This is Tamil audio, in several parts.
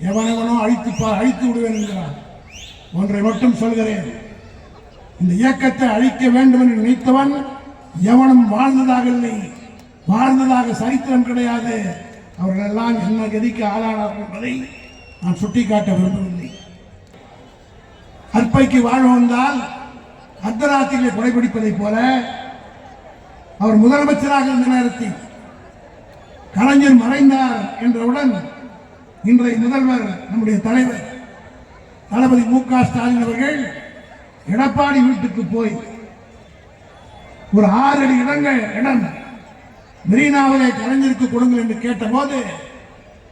எவனெவனோ அழித்து பா- அழித்து விடுவேன் என்கிறான். ஒன்றை மட்டும் சொல்கிறேன். இந்த இயக்கத்தை அழிக்க வேண்டும் என்று நினைத்தவன் எவனும் வாழ்ந்ததாக இல்லை. வாழ்ந்ததாக சரித்திரம் கிடையாது. அவர்கள் எல்லாம் என்ன கதிக்கு ஆளானார்கள் என்பதை நான் சுட்டிக்காட்ட விரும்பவில்லை. அற்பைக்கு வாழ வந்தால் அர்த்தராத்திரியை கொடைபிடிப்பதைப் போல அவர் முதலமைச்சராக இருந்த நேரத்தில் கலைஞர் மறைந்தார் என்றவுடன் இன்றைய முதல்வர் நம்முடைய தலைவர் தளபதி மு க ஸ்டாலின் அவர்கள் எடப்பாடி வீட்டுக்கு போய் ஒரு ஆறு அடி இடங்கள் இடம் மெரினாவிலே கலைஞருக்கு கொடுங்கள் என்று கேட்டபோது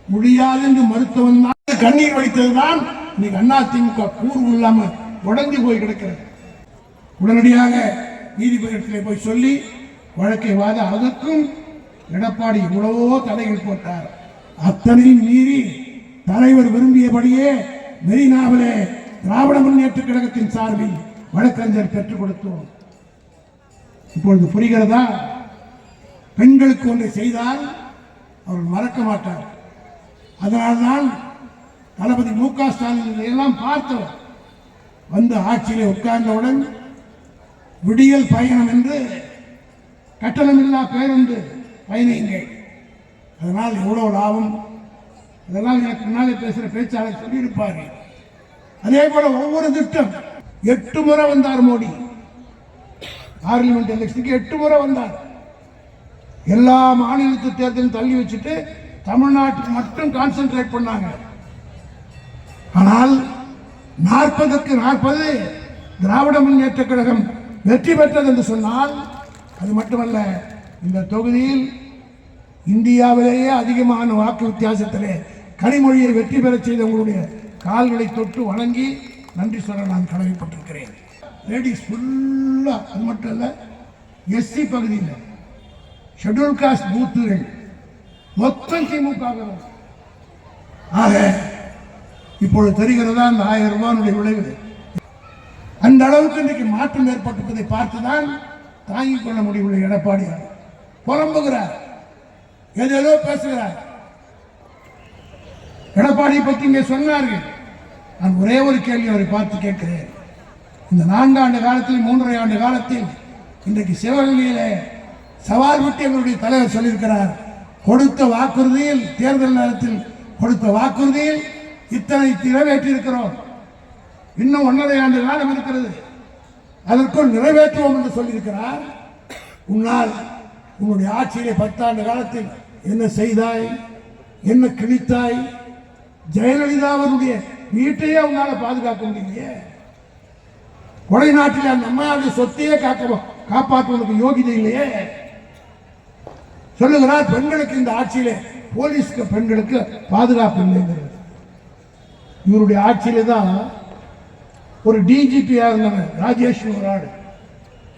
முடியாது என்று மருத்துவன் தான் கண்ணீர் வடித்ததுதான் இன்னைக்கு அண்ணா திமுக கூர்வு இல்லாம உடஞ்சி போய் கிடக்கிறது. உடனடியாக நீதிபதியிடத்திலே போய் சொல்லி வழக்கை வாத அதற்கும் எடப்பாடி இவ்வளவோ தடைகள் போட்டார். அத்தனையும் மீறி தலைவர் விரும்பியபடியே மெரினாவிலே திராவிட முன்னேற்ற கழகத்தின் சார்பில் வழக்கறிஞர் பெற்றுக் கொடுத்தோம். இப்பொழுது புரிகிறதா? பெண்களுக்கு ஒன்றை செய்தால் அவர்கள் மறக்க மாட்டார் அதனால்தான் தளபதி மு க ஸ்டாலின் எல்லாம் பார்த்தவர். வந்து ஆட்சியிலே உட்கார்ந்தவுடன் விடியல் பயணம் என்று கட்டணமில்லா பேருந்து பயணியுங்கள். அதனால் எவ்வளோ லாபம்? அதெல்லாம் எனக்கு முன்னாலே பேசுகிற பேச்சாளர் சொல்லியிருப்பார். அதே போல ஒவ்வொரு திட்டம் எட்டு முறை வந்தார் மோடி. பார்லிமெண்ட் எலெக்ஷனுக்கு எட்டு முறை வந்தார். எல்லா மாநிலத்து தேர்தலும் தள்ளி வச்சுட்டு தமிழ்நாட்டுக்கு மட்டும் கான்சென்ட்ரேட் பண்ணாங்க. ஆனால் நாற்பதுக்கு நாற்பது திராவிட முன்னேற்ற கழகம் வெற்றி பெற்றது என்று சொன்னால் அது மட்டுமல்ல இந்த தொகுதியில் இந்தியாவிலேயே அதிகமான வாக்கு வித்தியாசத்திலே கனிமொழியை வெற்றி பெறச் செய்த உங்களுடைய கால்களை தொட்டு வணங்கி நன்றி சொல்ல நான் கடமைப்பட்டிருக்கிறேன். லேடிஸ் ஃபுல்லாக அது மட்டும் இல்லை எஸ்சி பகுதியில் ஷெட்யூல் காஸ்ட் பூத்துகள் மொத்தம் திமுக ஆக இப்பொழுது தெரிகிறதா அந்த ஆயிரம் ரூபாய் விளைவு? அந்த அளவுக்கு இன்றைக்கு மாற்றம் ஏற்பட்டிருப்பதை பார்த்துதான் தாங்கிக் கொள்ள முடியவில்லை எடப்பாடியார் புலம்புகிறார். ஏதேதோ பேசுகிறார். எடப்பாடியை பற்றி இங்கே சொன்னார்கள். நான் ஒரே ஒரு கேள்வி அவரை பார்த்து கேட்கிறேன். இந்த நான்காண்டு காலத்தில் மூன்றரை ஆண்டு காலத்தில் இன்றைக்கு சிவகங்கையில் சவால் விட்டு எங்களுடைய தலைவர் சொல்லியிருக்கிறார். கொடுத்த வாக்குறுதியில் தேர்தல் நேரத்தில் கொடுத்த வாக்குறுதியில் இத்தனை நிறைவேற்றியிருக்கிறோம். இன்னும் ஒன்றரை ஆண்டு காலம் இருக்கிறது. அதற்குள் நிறைவேற்றுவோம் என்று சொல்லியிருக்கிறார். உன்னால் உன்னுடைய ஆட்சியிலே பத்தாண்டு காலத்தில் என்ன செய்தாய்? என்ன கிழித்தாய்? ஜெயலலிதாவினுடைய வீட்டையே உன்னால பாதுகாக்க முடியலையே? கொடை நாட்டில் அந்த அம்மாவுடைய சொத்தையே காக்க காப்பாற்றுவதற்கு யோகிதை இல்லையே? சொல்லுகிறார் பெண்களுக்கு இந்த ஆட்சியிலே போலீஸ்க்கு பெண்களுக்கு பாதுகாப்பு இல்லைங்கிறது இவருடைய ஆட்சியிலே தான் ஒரு டிஜிபியாக இருந்தவன் ராஜேஷ் ஒரு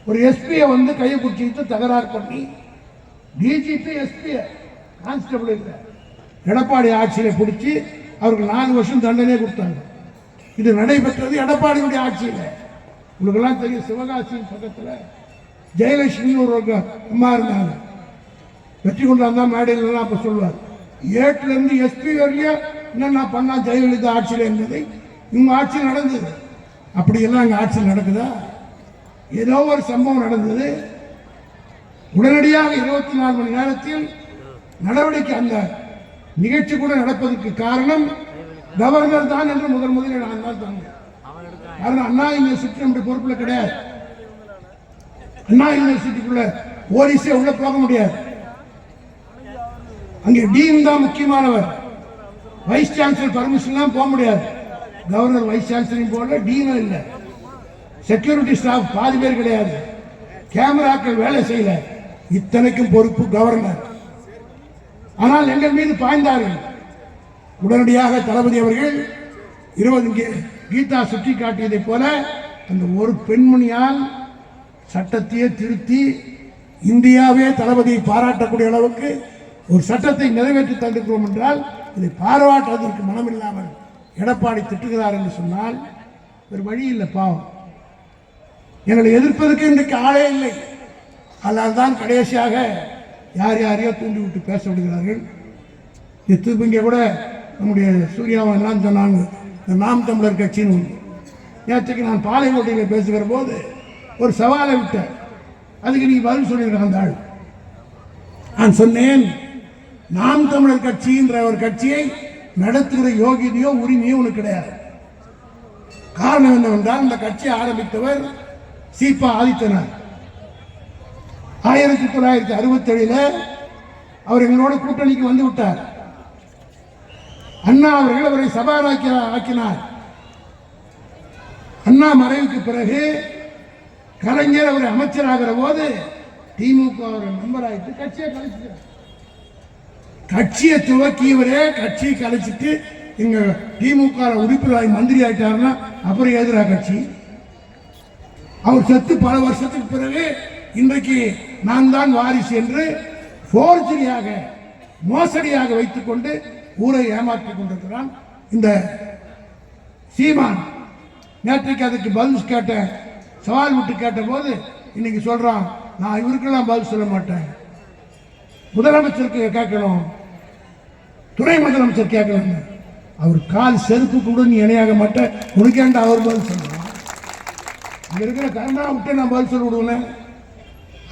ஒரு எஸ்பியை வந்து கையை பிடிச்சிக்கிட்டு தகராறு பண்ணி டிஜிபி எஸ்பி கான்ஸ்டபிள் இல்லை. எடப்பாடி ஆட்சியில பிடிச்சி அவருக்கு நாலு வருஷம் தண்டனை கொடுத்தாங்க. இது நடைபெற்றது எடப்பாடியுடைய ஆட்சியில். உங்களுக்கெல்லாம் தெரியும் சிவகாசியின் பக்கத்தில் ஜெயலட்சுமின்னு ஒரு அம்மா இருந்தாங்க. வெற்றி கொண்டாந்தா மேடையில் அப்போ சொல்லுவார். ஏட்டுல எஸ்பி வரையும் என்னென்ன பண்ணா ஜெயலலிதா ஆட்சியில் என்பதை இவங்க ஆட்சியில் நடந்தது. அப்படியெல்லாம் அங்கே ஆட்சியில் நடக்குதா? ஏதோ ஒரு சம்பவம் நடந்தது. உடனடியாக இருபத்தி நாலு மணி நேரத்தில் நடவடிக்கை அந்த நிகழ்ச்சி கூட நடப்பதற்கு காரணம் கவர்னர் தான் என்று முதல் முதலில் நான் தான் சொன்னேன். காரணம் அண்ணா யூனிவர்சிட்டி நம்முடைய பொறுப்புல கிடையாது. அண்ணா யூனிவர்சிட்டிக்குள்ள போலீஸே உள்ள போக முடியாது. அங்கே டீன் தான் முக்கியமானவர். வைஸ் சான்சலர் பர்மிஷன்லாம் போக முடியாது. கவர்னர் வைஸ் சான்சலரையும் போடல டீனும் இல்லை. செக்யூரிட்டி ஸ்டாஃப் பாதி பேர் கிடையாது. கேமராக்கள் வேலை செய்யல. இத்தனைக்கும் பொறுப்பு கவர்னர். ஆனால் எங்கள் மீது பாய்ந்தார்கள். உடனடியாக தளபதி அவர்கள் இருபது கீதா சுற்றி காட்டியதைப் போல அந்த ஒரு பெண்மணியால் சட்டத்தையே திருத்தி இந்தியாவே தளபதியை பாராட்டக்கூடிய அளவுக்கு ஒரு சட்டத்தை நிறைவேற்றி தந்திருக்கிறோம் என்றால் இதை பாராட்டுவதற்கு மனமில்லாமல் எடப்பாடி திட்டுகிறார் என்று சொன்னால் ஒரு வழி இல்லை பாவம். எங்களை எதிர்ப்பதற்கு இன்றைக்கு ஆளே இல்லை. அதனால் தான் கடைசியாக யார் யாரையோ தூண்டி விட்டு பேச விடுகிறார்கள். இது இங்கே கூட நம்முடைய சூர்யாவும் எல்லாம் சொன்னாங்க. இந்த நாம் தமிழர் கட்சின்னு ஒன்று. நேற்றுக்கு நான் பாலைக்கோட்டையில் பேசுகிற போது ஒரு சவாலை விட்டேன். அதுக்கு நீ பதில் சொல்லியிருக்க அந்த ஆள். நான் சொன்னேன் நாம் தமிழர் கட்சின்ற ஒரு கட்சியை நடத்துகிற யோகியதையோ உரிமையோ உனக்கு கிடையாது. காரணம் என்னவென்றால் இந்த கட்சியை ஆரம்பித்தவர் சீபா ஆதித்தனார் ஆயிரத்தி தொள்ளாயிரத்தி அறுபத்தி ஏழுல அவர் எங்களோட கூட்டணிக்கு வந்து விட்டார். அண்ணா அவர்கள் அவரை சபாநாயகர் ஆக்கினார். அண்ணா மறைவுக்கு பிறகு கலைஞர் அவர் அமைச்சராகிற போது திமுக அவரை மெம்பர் ஆயிட்டு கட்சியை கழிச்சிட்டார் கட்சியை துவக்கியவரே கட்சியை கழிச்சிட்டு இங்க திமுக உறுப்பினராகி மந்திரி ஆயிட்டாருன்னா அப்புறம் எதிரா கட்சி? அவர் செத்து பல வருஷத்துக்கு பிறகு இன்றைக்கு நான் தான் வாரிசு என்று போர்ஜரியாக மோசடியாக வைத்துக் கொண்டு ஊரை ஏமாற்றிக் கொண்டிருக்கிறான் இந்த சீமான். நேற்றைக்கு அதுக்கு பதில் கேட்டேன் சவால் விட்டு கேட்ட போது இன்னைக்கு சொல்றான் நான் இவருக்கெல்லாம் பதில் சொல்ல மாட்டேன். முதலமைச்சருக்கு கேட்கணும். துணை முதலமைச்சர் கேட்கணும். அவர் கால் செருப்பு கூட நீ இணையாக மாட்டேன் உனக்கேண்டா அவர் பதில் சொல்லணும் இங்க இருக்கிற கருணா விட்டு நான் பதில் சொல்ல விடுவேன்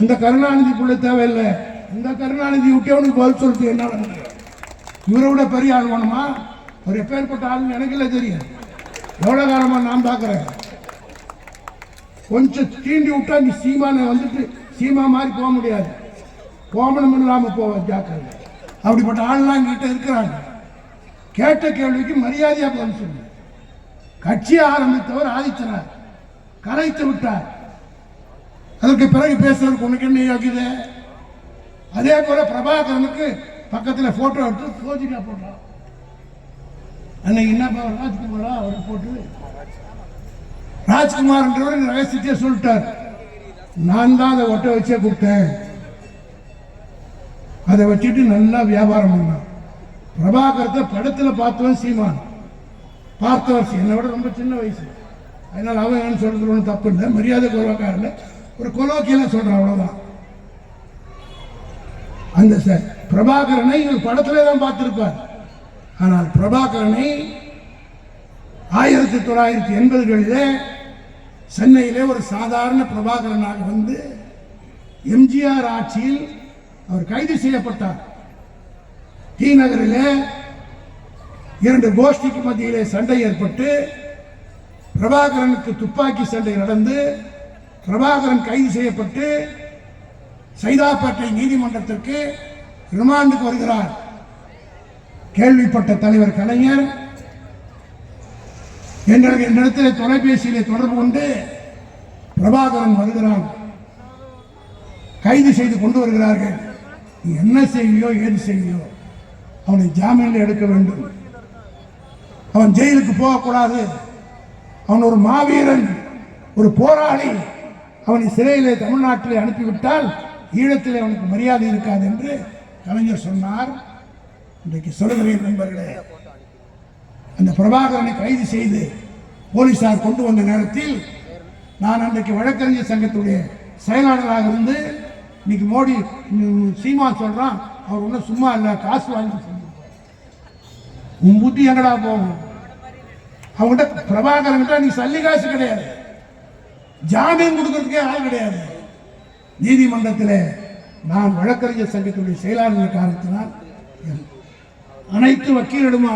அந்த கருணாநிதிக்குள்ள தேவையில்லை. இந்த கருணாநிதி விட்டு அவனுக்கு பதில் சொல்றது என்ன வேணும்? இவரை விட பெரிய ஆள் வேணுமா? அவர் எப்பேற்பட்ட ஆளுன்னு எனக்கு இல்லை தெரியும். எவ்வளோ காலமாக நான் பார்க்குறேன். கொஞ்சம் தீண்டி விட்டா நீ சீமானை வந்துட்டு சீமா மாதிரி போக முடியாது. கோமணம் இல்லாமல் போவ ஜாக்கிரதை. அப்படிப்பட்ட ஆள்லாம் கிட்ட இருக்கிறாங்க. கேட்ட கேள்விக்கு மரியாதையாக பதில் சொல்லு. கட்சியை ஆரம்பித்தவர் ஆதித்தனார். கலைத்து விட்டார். அதற்கு பிறகு பேசுறதுக்கு உனக்கு என்ன ஆகுது? அதே போல பிரபாகரனுக்கு பக்கத்துல போட்டோ எடுத்து போஜிக்கா போடுறான் அன்னைக்கு என்ன ராஜ்குமாரா அவர் போட்டு? ராஜ்குமார்ன்றவர் ரகசியத்தையே சொல்லிட்டார். நான் தான் அதை ஒட்ட வச்சே கொடுத்தேன். அதை வச்சுட்டு நல்லா வியாபாரம் பண்ணான். பிரபாகரத்தை படத்துல பார்த்தவன் சீமான். பார்த்தவர் சீ- என்னை விட ரொம்ப சின்ன வயசு. அதனால அவன் என்ன சொல்றது ஒன்றும் தப்பு இல்லை. மரியாதை குறைவாக்காரில் ஒரு கொலோக்கியெல்லாம் சொல்கிறேன் அவ்வளவுதான். அந்த ச- பிரபாகரனை இவர் படத்திலே தான் பார்த்திருப்பார். ஆனால் பிரபாகரனை ஆயிரத்தி தொள்ளாயிரத்தி எண்பதுகளில் சென்னையிலே ஒரு சாதாரண பிரபாகரனாக வந்து எம்ஜிஆர் ஆட்சியில் அவர் கைது செய்யப்பட்டார். டி நகரில் இரண்டு கோஷ்டிக்கு மத்தியிலே சண்டை ஏற்பட்டு பிரபாகரனுக்கு துப்பாக்கி சண்டை நடந்து பிரபாகரன் கைது செய்யப்பட்டு சைதாப்பேட்டை நீதிமன்றத்திற்கு ரிமாண்டுக்கு வருகிறார். கேள்விப்பட்ட தலைவர் கலைஞர் என்ற- என்னிடத்தில் தொலைபேசியிலே தொடர்பு கொண்டு பிரபாகரன் வருகிறான். கைது செய்து கொண்டு வருகிறார்கள். நீ என்ன செய்வியோ ஏது செய்வியோ அவனை ஜாமீனில் எடுக்க வேண்டும். அவன் ஜெயிலுக்கு போகக்கூடாது. அவன் ஒரு மாவீரன் ஒரு போராளி. அவனை சிறையிலே தமிழ்நாட்டிலே அனுப்பிவிட்டால் ஈழத்திலே அவனுக்கு மரியாதை இருக்காது என்று கலைஞர் சொன்னார். இன்றைக்கு சொல்கிறேன் நண்பர்களே அந்த பிரபாகரனை கைது செய்து போலீசார் கொண்டு வந்த நேரத்தில் நான் அன்றைக்கு வழக்கறிஞர் சங்கத்துடைய செயலாளராக இருந்து இன்னைக்கு மோடி ம், சீமான் சொல்றான் அவர் ஒன்றும் சும்மா இல்லை காசு வாங்கி உன் புத்தி எங்கடா போகும்? அவங்ககிட்ட பிரபாகரன் கிட்ட நீ சல்லி காசு கிடையாது. ஜாமீன் கொடுக்கறதுக்கே ஆள் கிடையாது. நீதிமன்றத்தில் நான் வழக்கறிஞர் சங்கத்தினுடைய செயலாளர் காரணத்தினால் அனைத்து வக்கீலிடமா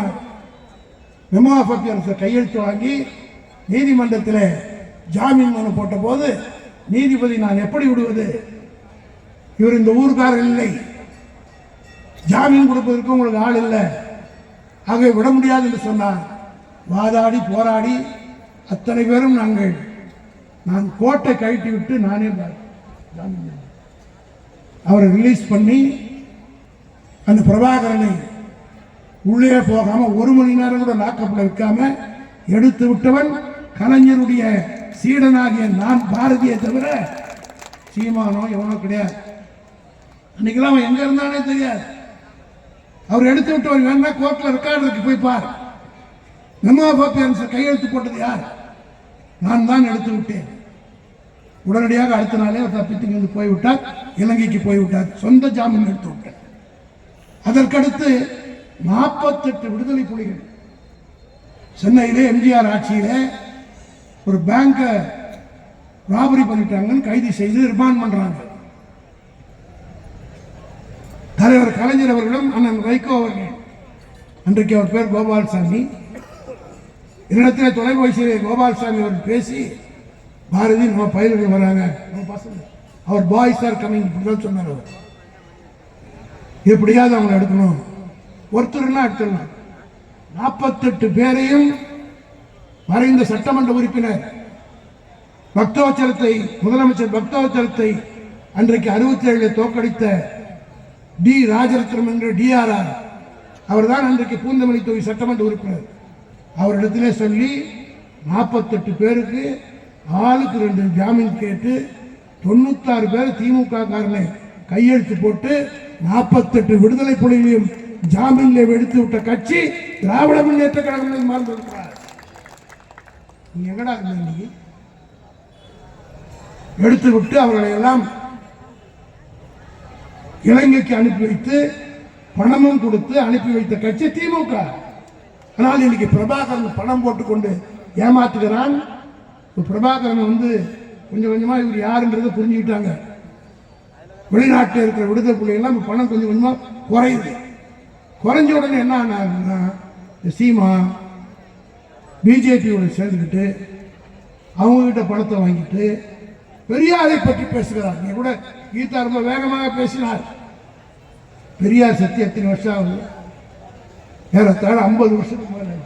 மெமோ ஆஃப் கையெழுத்து வாங்கி நீதிமன்றத்தில் ஜாமீன் மனு போட்ட போது நீதிபதி நான் எப்படி விடுவது? இவர் இந்த ஊருக்காரர் இல்லை. ஜாமீன் கொடுப்பதற்கு உங்களுக்கு ஆள் இல்லை. ஆகவே விட முடியாது என்று சொன்னார். வாதாடி போராடி அத்தனை பேரும் நாங்கள் நான் கோட்டை கழட்டி விட்டு நானே ஜாமீன் அவரை ரிலீஸ் பண்ணி அந்த பிரபாகரனை உள்ளே போகாமல் ஒரு மணி நேரம் கூட லாக்கப்பில் இருக்காம எடுத்து விட்டவன் கலைஞருடைய சீடனாகிய நான் பாரதியை தவிர சீமானோ எவனோ கிடையாது. அன்னைக்கெல்லாம் அவன் எங்க இருந்தானே தெரியாது. அவர் எடுத்து விட்டவன் வேணா கோர்ட்ல ரெக்கார்டு இருக்கு போய் பார். மெமோ பாப்பியன்ஸ் கையெழுத்து போட்டது யார்? நான் தான் எடுத்து விட்டேன். உடனடியாக அடுத்த நாளே அவர் தப்பித்து போய்விட்டார். இலங்கைக்கு போய்விட்டார். சொந்த ஜாமீன் எடுத்து விட்டார். அதற்கடுத்து நாற்பத்தெட்டு விடுதலை புலிகள் சென்னையிலே எம்ஜிஆர் ஆட்சியிலே ஒரு பேங்கை ராபரி பண்ணிட்டாங்கன்னு கைது செய்து ரிமாண்ட் பண்றாங்க. தலைவர் கலைஞர் அவர்களும் அண்ணன் வைகோ அவர்கள். அன்றைக்கு அவர் பேர் கோபால்சாமி. என்னிடத்தில் தொலைபேசியிலே கோபால்சாமி அவர் பேசி பாரதி நம்ம பயிர்கள் வராங்க. நம்ம பசங்க. அவர் பாய்ஸ் ஆர் கமிங் இப்படிதான் சொன்னார் அவர். எப்படியாவது அவங்களை எடுக்கணும். ஒருத்தர்லாம் எடுத்துடலாம். நாற்பத்தெட்டு பேரையும் மறைந்த சட்டமன்ற உறுப்பினர் பக்தவச்சலத்தை முதலமைச்சர் பக்தவச்சலத்தை அன்றைக்கு அறுபத்தி ஏழில் தோற்கடித்த டி. ராஜரத்னம் என்ற டிஆர்ஆர் அவர்தான் அன்றைக்கு பூந்தமல்லி தொகுதி சட்டமன்ற உறுப்பினர். அவரிடத்திலே சொல்லி நாற்பத்தெட்டு பேருக்கு ஆளுக்கு ரெண்டு ஜாமீன் கேட்டு தொண்ணூத்தாறு பேர் திமுக காரனை கையெழுத்து போட்டு நாற்பத்தெட்டு விடுதலை புலிகளையும் ஜாமீன்ல எடுத்து விட்ட கட்சி திராவிட முன்னேற்ற கழகம் மறந்திருக்கிறார். நீ எங்கடா இருந்தீங்க எடுத்து விட்டு அவர்களை எல்லாம் இலங்கைக்கு அனுப்பி வைத்து பணமும் கொடுத்து அனுப்பி வைத்த கட்சி திமுக. ஆனால் இன்னைக்கு பிரபாகரன் பணம் போட்டுக்கொண்டு ஏமாற்றுகிறான் இப்போ பிரபாகரன் வந்து கொஞ்சம் கொஞ்சமாக இவர் யாருன்றதை புரிஞ்சுக்கிட்டாங்க. வெளிநாட்டில் இருக்கிற விடுதலை பிள்ளைகள்லாம் இப்போ பணம் கொஞ்சம் கொஞ்சமாக குறையுது. குறைஞ்ச உடனே என்ன ஆனாருன்னா இந்த சீமா பிஜேபியோட சேர்ந்துக்கிட்டு அவங்கக்கிட்ட பணத்தை வாங்கிட்டு பெரியாரை பற்றி பேசுகிறார். நீ கூட கீதா ரொம்ப வேகமாக பேசினார். பெரியார் சத்தி எத்தனை வருஷம் ஆகுது? ஏறத்தாழ ஐம்பது வருஷத்துக்கு மேலே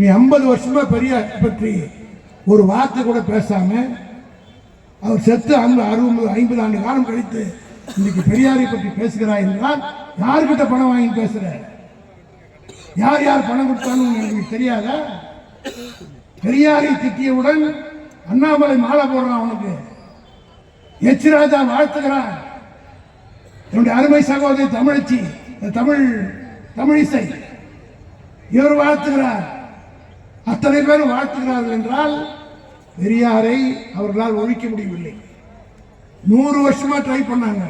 நீ ஐம்பது வருஷமா பெரியார் பற்றி ஒரு வார்த்தை கூட பேசாம அவர் செத்து அங்கு அறுபது ஐம்பது ஆண்டு காலம் கழித்து இன்னைக்கு பெரியாரை பற்றி பேசுகிறாய் என்றால் யார்கிட்ட பணம் வாங்கி பேசுற? யார் யார் பணம் கொடுத்தாலும் எனக்கு தெரியாத? பெரியாரை திட்டியவுடன் அண்ணாமலை மாலை போடுறான் அவனுக்கு. எச் ராஜா வாழ்த்துகிறான் என்னுடைய அருமை சகோதரி தமிழச்சி தமிழ் தமிழிசை. இவர் வாழ்த்துகிறார். அத்தனை பேரும் வாழ்த்துகிறார்கள் என்றால் பெரியாரை அவர்களால் ஒழிக்க முடியவில்லை. நூறு வருஷமா ட்ரை பண்ணாங்க.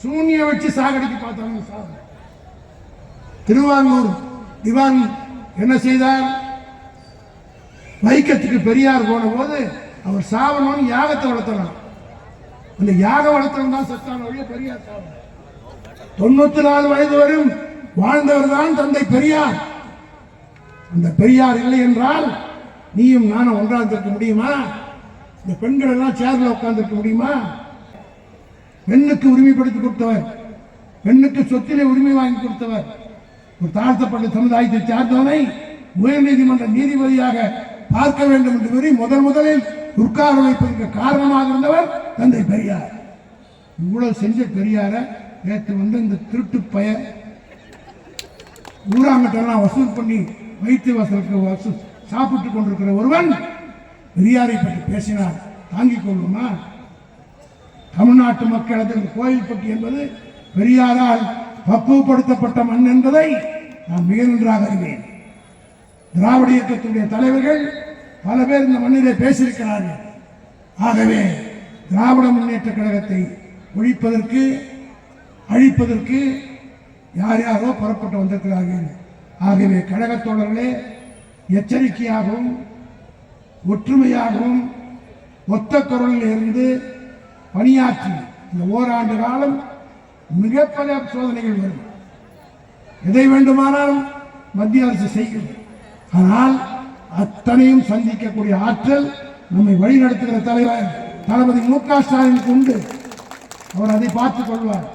சூன்ய வச்சு சாகடிக்க பார்த்தாங்க சாக திருவாங்கூர் திவான் என்ன செய்தார்? வைக்கத்துக்கு பெரியார் போன போது அவர் சாவணும்னு யாகத்தை வளர்த்தலாம். அந்த யாக வளர்த்தவன் தான் சத்தான வழிய பெரியார் சாவணும். தொண்ணூத்தி நாலு வயது வரும் வாழ்ந்தவர் தான் தந்தை பெரியார். அந்த பெரியார் இல்லை என்றால் நீயும் நானும் ஒன்றாந்திருக்க முடியுமா? இந்த பெண்கள் எல்லாம் சேர்ல உட்கார்ந்துருக்க முடியுமா? பெண்ணுக்கு உரிமைப்படுத்தி கொடுத்தவர் பெண்ணுக்கு சொத்திலே உரிமை வாங்கி கொடுத்தவர் ஒரு தாழ்த்தப்பட்ட சமுதாயத்தை சார்ந்தவனை உயர்நீதிமன்ற நீதிபதியாக பார்க்க வேண்டும் என்று கூறி முதல் முதலில் உட்கார வைப்பதற்கு காரணமாக இருந்தவர் தந்தை பெரியார். இவ்வளவு செஞ்ச பெரியார நேற்று வந்து இந்த திருட்டு பய ஊராங்கட்டெல்லாம் வசூல் பண்ணி வைத்திய வசலுக்கு வசூல் சாப்பிட்டு கொண்டிருக்கிற ஒருவன் பெரியாரை பற்றி பேசினார். தாங்கிக் கொள்ளுமா தமிழ்நாட்டு மக்களது கோயில்பட்டி என்பது பெரியாரால் பக்குவப்படுத்தப்பட்ட மண் என்பதை நான் மிக நன்றாக அறிவேன். திராவிட இயக்கத்துடைய தலைவர்கள் பல பேர் இந்த மண்ணிலே பேசியிருக்கிறார்கள். ஆகவே திராவிட முன்னேற்ற கழகத்தை ஒழிப்பதற்கு அழிப்பதற்கு யார் யாரோ புறப்பட்டு வந்திருக்கிறார்கள். ஆகவே கழகத்தோழர்களே எச்சரிக்கையாகவும் ஒற்றுமையாகவும் ஒத்த குரலில் இருந்து பணியாற்றி இந்த ஓராண்டு காலம் மிக பல சோதனைகள் வரும். எதை வேண்டுமானாலும் மத்திய அரசு செய்கிறது. ஆனால் அத்தனையும் சந்திக்கக்கூடிய ஆற்றல் நம்மை வழிநடத்துகிற தலைவர் தளபதி மு க ஸ்டாலினுக்கு உண்டு. அவர் அதை பார்த்துக் கொள்வார்.